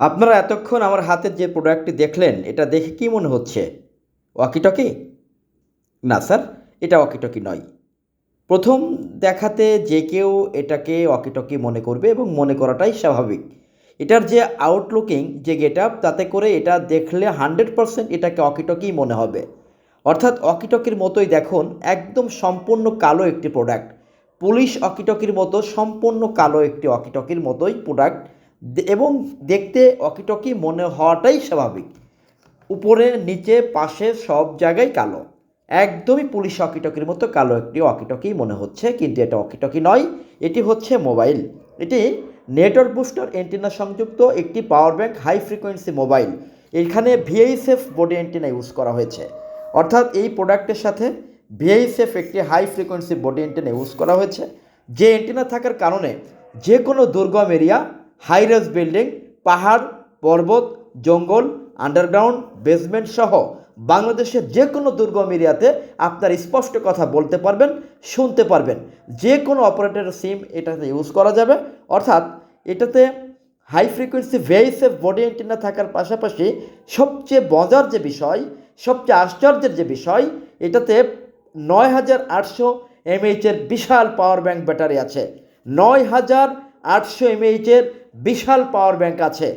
আপনারা এতক্ষণ আমার হাতের যে প্রোডাক্টটি দেখলেন, এটা দেখে কি মনে হচ্ছে? ওয়াকিটকি? না, স্যার, এটা ওয়াকিটকি নয়। প্রথম দেখাতে যে কেউ এটাকে ওয়াকিটকি মনে করবে এবং মনে করাটাই স্বাভাবিক। এটার যে আউটলুকিং যে গেট আপ তাতে করে এটা দেখলে হান্ড্রেড পারসেন্ট এটাকে ওয়াকিটকিই মনে হবে। অর্থাৎ অকিটকির মতোই দেখুন, একদম সম্পূর্ণ কালো একটি প্রোডাক্ট পুলিশ অকিটকির মতো, সম্পূর্ণ কালো একটি অকিটকির মতোই প্রোডাক্ট এবং দেখতে অকিটকি মনে হওয়াটাই স্বাভাবিক। উপরে, নিচে, পাশে সব জায়গায় কালো। একদমই পুলিশ অকিটকির মতো কালো একটি অকিটকি মনে হচ্ছে, কিন্তু এটা অকিটকি নয়, এটি হচ্ছে মোবাইল। এটি নেটওয়ার্ক বুস্টার, অ্যান্টেনা সংযুক্ত একটি power bank high frequency mobile এখানে ভিএইসএফ বডি অ্যান্টেনা ইউজ করা হয়েছে। অর্থাৎ এই প্রোডাক্টের সাথে ভিএইসএফ একটি high frequency body antenna use করা হয়েছে, যে অ্যান্টেনা থাকার কারণে যে কোনো দুর্গম এরিয়া হাইরাস বিল্ডিং পাহাড়, পর্বত, জঙ্গল আন্ডারগ্রাউন্ড বেসমেন্ট সহ বাংলাদেশের যে কোনো দুর্গম এরিয়াতে আপনার স্পষ্ট কথা বলতে পারবেন, শুনতে পারবেন। যে কোনো অপারেটরের সিম এটাতে ইউজ করা যাবে। অর্থাৎ এটাতে high frequency VHF body antenna থাকার পাশাপাশি সবচেয়ে মজার যে বিষয়, সবচেয়ে আশ্চর্যের যে বিষয়, এটাতে নয় হাজার আটশো এমএইচের বিশাল পাওয়ার ব্যাংক ব্যাটারি আছে। নয় হাজার আটশো এমএইচের বিশাল পাওয়ার ব্যাংক আছে।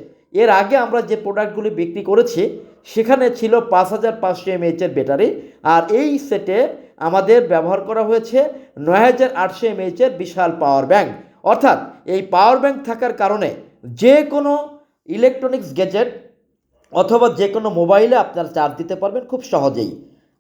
এর আগে আমরা যে প্রোডাক্টগুলি বিক্রি করেছি, সেখানে ছিল পাঁচ হাজার পাঁচশো এমএইচের ব্যাটারি আর এই সেটে আমাদের ব্যবহার করা হয়েছে নয় হাজার আটশো এমএইচের বিশাল পাওয়ার ব্যাংক অর্থাৎ এই পাওয়ার ব্যাংক থাকার কারণে যে কোনো ইলেকট্রনিক্স গ্যাজেট অথবা যে কোনো মোবাইলে আপনারা চার্জ দিতে পারবেন খুব সহজেই।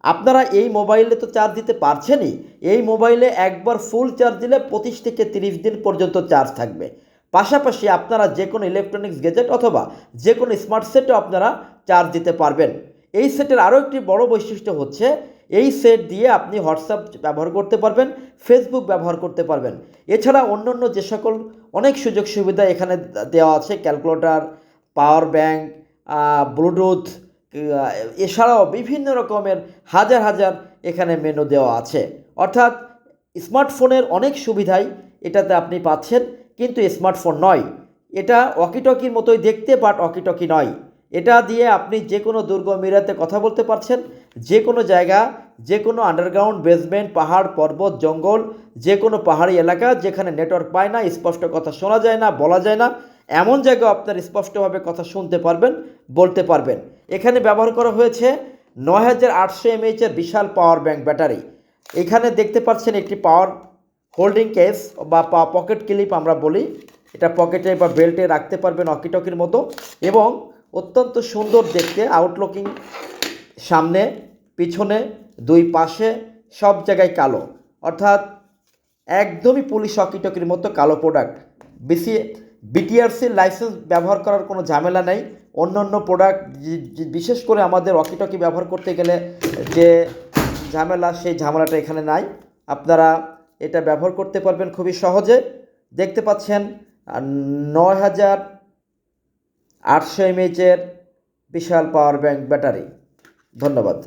আপনারা এই মোবাইলে তো চার্জ দিতে পারছেনই। এই মোবাইলে একবার ফুল চার্জ দিলে পঁচিশ থেকে তিরিশ দিন পর্যন্ত চার্জ থাকবে। পাশাপাশি আপনারা যে কোনো ইলেকট্রনিক্স গ্যাজেট অথবা যে কোনো স্মার্ট সেটও আপনারা চার্জ দিতে পারবেন। এই সেটের আরও একটি বড় বৈশিষ্ট্য হচ্ছে, এই সেট দিয়ে আপনি হোয়াটসঅ্যাপ ব্যবহার করতে পারবেন ফেসবুক ব্যবহার করতে পারবেন। এছাড়া অন্যান্য যে সকল অনেক সুযোগ সুবিধা এখানে দেওয়া আছে ক্যালকুলেটর পাওয়ার ব্যাংক ব্লুটুথ এছাড়াও বিভিন্ন রকমের হাজার হাজার এখানে মেনু দেওয়া আছে। অর্থাৎ স্মার্টফোনের অনেক সুবিধাই এটাতে আপনি পাচ্ছেন, কিন্তু স্মার্টফোন নয়। এটা ওয়াকিটকির মতোই দেখতে বাট ওয়াকিটকি নয়। এটা দিয়ে আপনি যে কোনো দুর্গম এরিয়াতে কথা বলতে পারছেন যে কোনো জায়গা যে কোনো আন্ডারগ্রাউন্ড বেসমেন্ট পাহাড়, পর্বত, জঙ্গল যে কোনো পাহাড়ি এলাকা যেখানে নেটওয়ার্ক পায় না, স্পষ্ট কথা শোনা যায় না, বলা যায় না, এমন জায়গায় আপনার স্পষ্টভাবে কথা শুনতে পারবেন, বলতে পারবেন। এখানে ব্যবহার করা হয়েছে নয় হাজার আটশো এমএইচের বিশাল পাওয়ার ব্যাংক ব্যাটারি এখানে দেখতে পাচ্ছেন একটি পাওয়ার হোল্ডিং কেস বা পকেট ক্লিপ আমরা বলি। এটা পকেটে বা বেল্টে রাখতে পারবেন অকিটকির মতো। এবং অত্যন্ত সুন্দর দেখতে আউটলুকিং সামনে, পিছনে, দুই পাশে, সব জায়গায় কালো। অর্থাৎ একদমই পুলিশ অকিটকির মতো কালো প্রোডাক্ট বিসি বিটিআরসির লাইসেন্স ব্যবহার করার কোনো ঝামেলা নেই। অন্য অন্য প্রোডাক্ট বিশেষ করে আমাদের অকিটকি ব্যবহার করতে গেলে যে ঝামেলা, সেই ঝামেলাটা এখানে নাই। আপনারা এটা ব্যবহার করতে পারবেন খুবই সহজে। দেখতে পাচ্ছেন নয় হাজার আটশো এমএইচের বিশাল পাওয়ার ব্যাংক ব্যাটারি ধন্যবাদ।